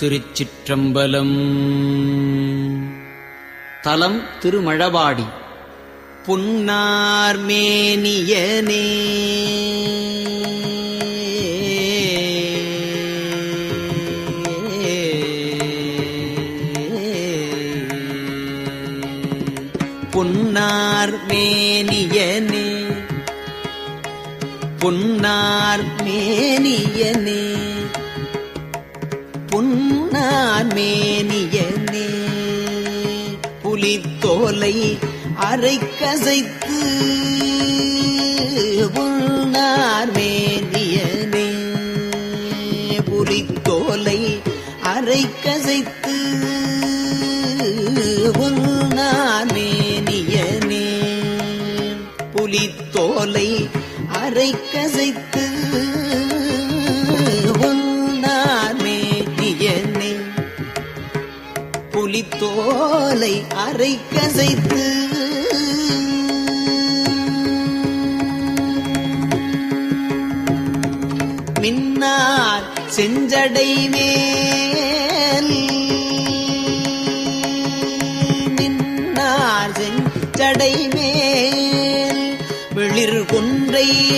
திருச்சிற்றம்பலம். தலம் திருமழவாடி புன்னார்மேனியனே புன்னார்மேனியனே புன்னார்மேனியனே நான் மேனியனே. புலித்தோலை அரை கசைத்து புன்னார் மேனியனே. புலித்தோலை அரை கசைத்து புன்னார் மேனியனே. புலித்தோலை அரை கசைத்து புலித்தோலை அரை கசைத்து. மின்னார் செஞ்சடை மேல். மின்னார் செஞ்சடை மேல். வெளிர் கொன்றை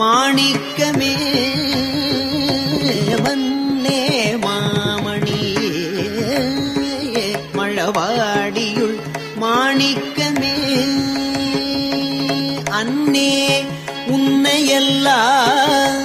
மாணிக்கமே மன்னே மாமணியே மழவாடியுள் மாணிக்கமே அன்னே உன்னையெல்லாம்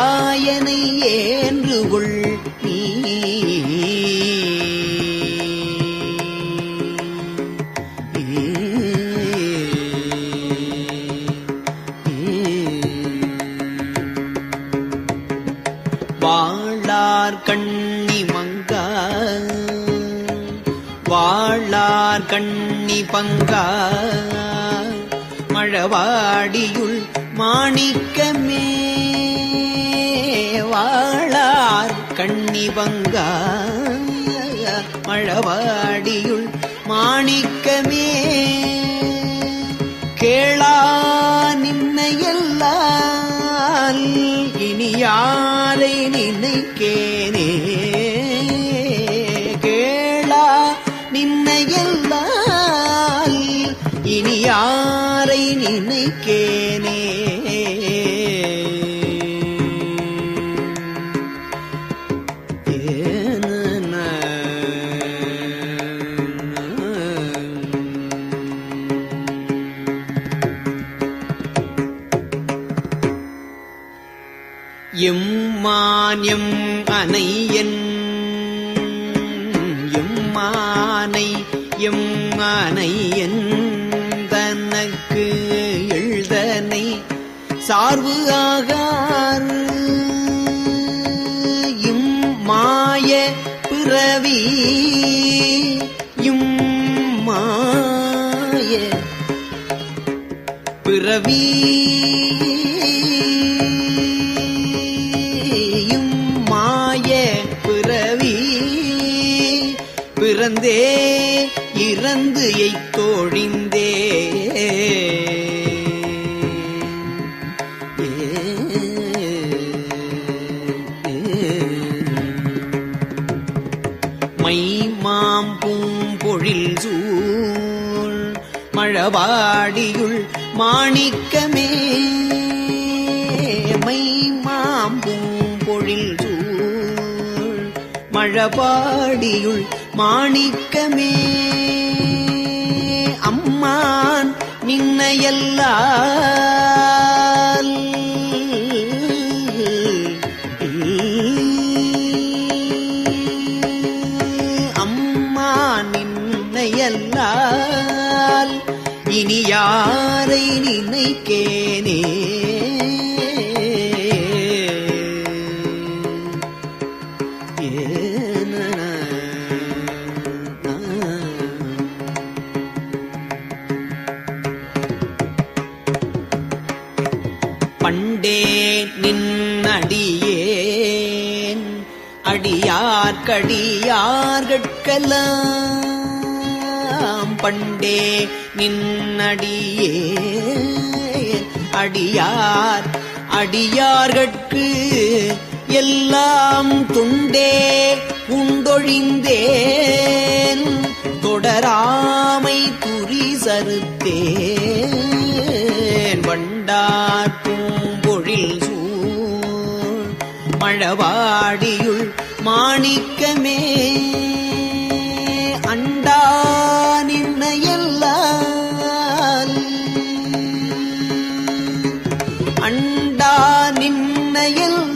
தலைவாயனை ஏன்று கொள் நீ. வாழார் கண்ணி மங்கா. வாழார் கண்ணி பங்கா. மழவாடியுள் மாணிக்கமே. வாழார் கண்ணிவங்கா. மழவாடியுள் மாணிக்கமே. கேளா நின்னையெல்லால் இனி யாரை நினைக்கேனே. கேளா நின்னையெல்லால் இனி யாரை நினைக்கேனே. எம்மான் எம் அனை எம்மான்யம் அனையன் எம்மனையன் தனக்கு எழுதனை. சார்பு ஆகார் இம் மாய பிறவி இம் மாய பிறவி. இறந்தே இறந்து எய்தோழிந்தே. மை மாம் பொழில் சூழ் மழவாடியுள் மாணிக்கமே. மை மாம் பொழில் சூழ் மழபாடியுள் மாணிக்கமே. அம்மான் நின்னையல்லால். அம்மா நின்னையல்லால். இனி யாரை நினைக்கேனே? கடியார்கட்கலாம் பண்டே நின்னடியே. அடியார் அடியார்கட்கு எல்லாம் துண்டே உண்டொழிந்தேன். தொடராமை துரி சருத்தேன் வண்டார் பூம்பொழில் சூழ் மழவாடியுள் மாணிக்கமே. அண்டா நின்னையல்லால். அண்டா நின்னையல்லால்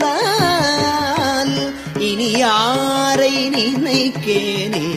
இனி யாரை நினைக்கேனே?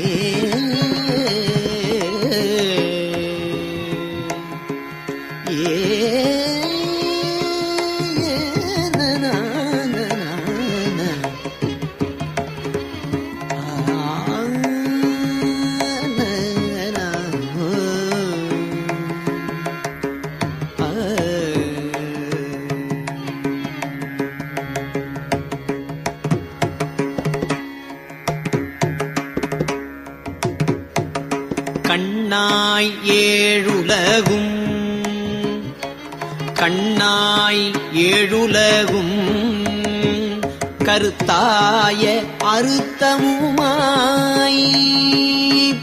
கண்ணாய் ஏழுலகும். கண்ணாய் ஏழுலகும். கருத்தாய அறுத்தமுமாய்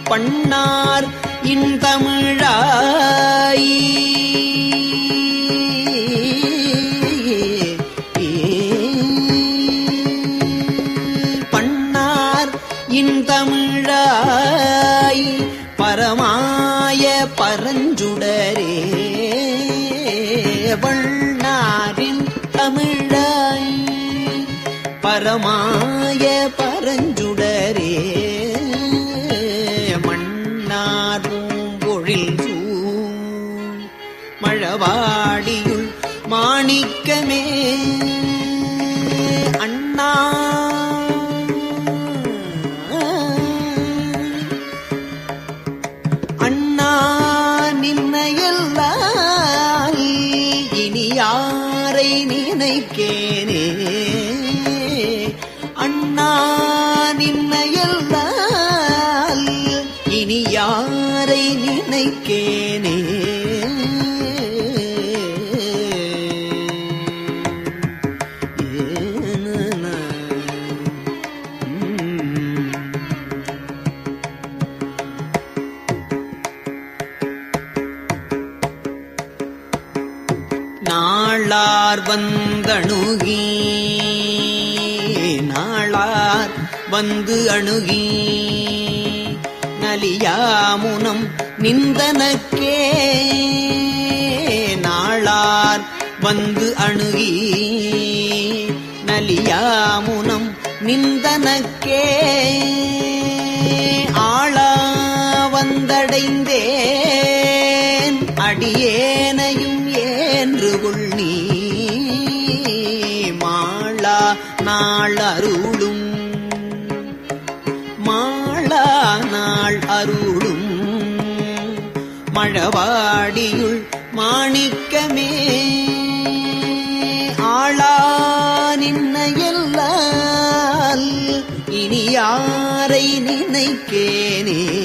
பண்ணார் இன்தமிழாய் பண்ணார் பரஞ்சுடரே. வண்ணாரின் தமிழாய் பரமாய பரஞ்சுடரே. இனி யாரை நினைக்கேனே? அண்ணா நின்னையல்லால் இனி யாரை நினைக்கேனே? வந்தணுகி நாளார் வந்து அணுகி. நலியாமுனம் நிந்தனக்கே நாளார் வந்து அணுகி. நலியாமுனம் நிந்தனக்கே ஆளா வந்தடைந்தேன். அடியே அருளும். மாளா நாள் அருளும். மழவாடியுள் மாணிக்கமே. ஆளா நின்னையல்லால் இனி யாரை நினைக்கேனே.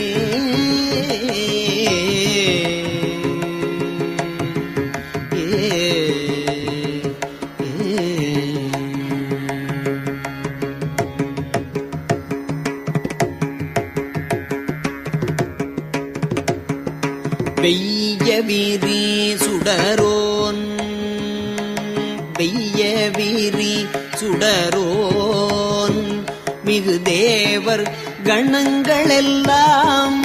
தேவர் கணங்களெல்லாம்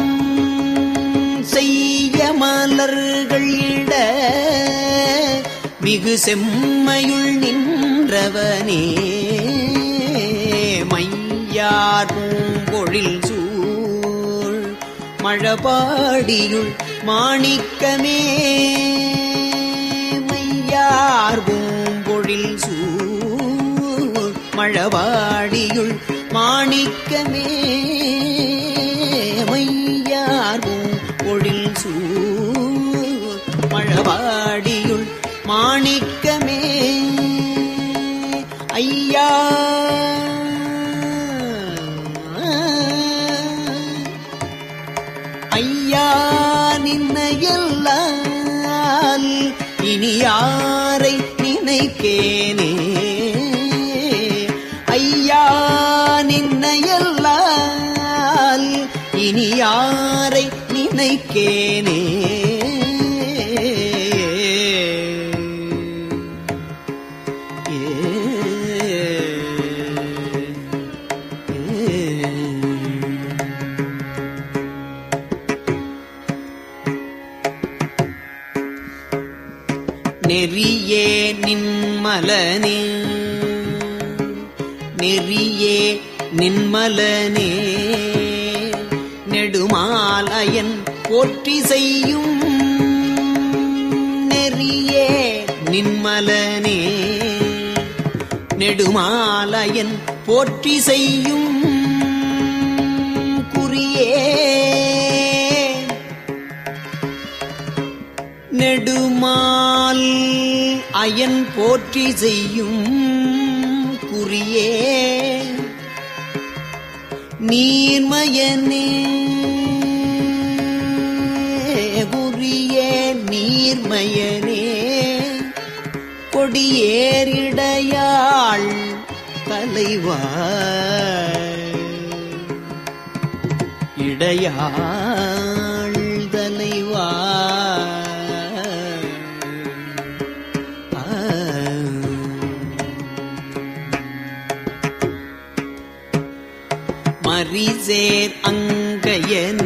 செய்ய மலர்கள் இட மிகு செம்மையுள் நின்றவனே. மையார் பூம்பொழில் சூழ் மழபாடியுள் மாணிக்கமே. மையார் பூம்பொழில் சூழ் மழவாடியுள் மாணிக்கமே மையார் ஒழில் சூழ் மழவாடியுள் மாணிக்கமே. ஐயா. ஐயா நின்னையல்லால் இனி யாரை நினைக்கே? நினைக்கேனே நெறியே நின்மலனே. நெறியே நின்மலனே. நெடுமாலயன் போற்றி செய்யும் நெறியே நின்மலனே. நெடுமாலயன் போற்றி செய்யும் குறியே. நெடுமால் அயன் போற்றி செய்யும் குறியே. நீர்மயனே நீர்மயனே கொடியேறிடையாள் தலைவா இடையாள் தலைவா மரிசேர் அங்கையனே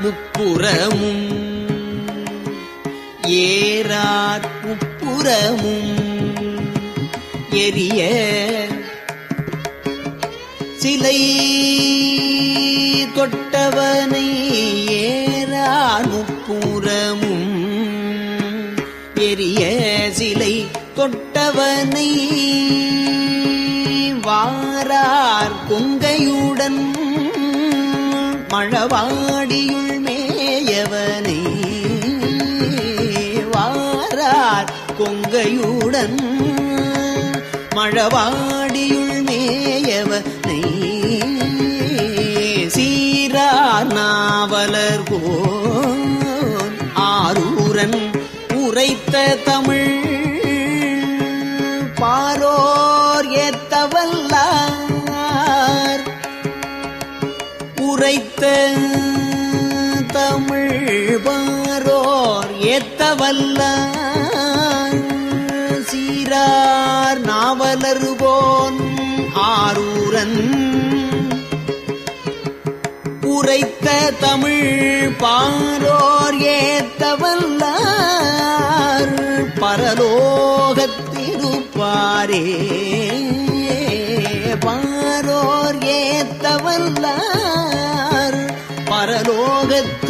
முப்புறமும் ஏறார் முப்புறமும் எரிய சிலை தொட்டவனை ஏறார் முப்புறமும் எரிய சிலை தொட்டவனை வாரார் கொங்கையுடன் மழவாடியுள் மேயவனை வாரார் கொங்கையுடன். மழவாடியுள் மேயவனை சீரார் நாவலர் கோன் ஆரூரன் உரைத்த தமிழ் தமிழ் பாரோர் ஏத்தவல்ல சீரார் நாவலருவோன் ஆரூரன். உரைத்த தமிழ் பாரோர் ஏத்தவல்லார் பரலோகத்திருப்பாரே பாரோர் ஏத்தவல்லார் red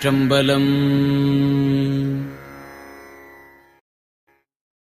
त्र्यम्बलम्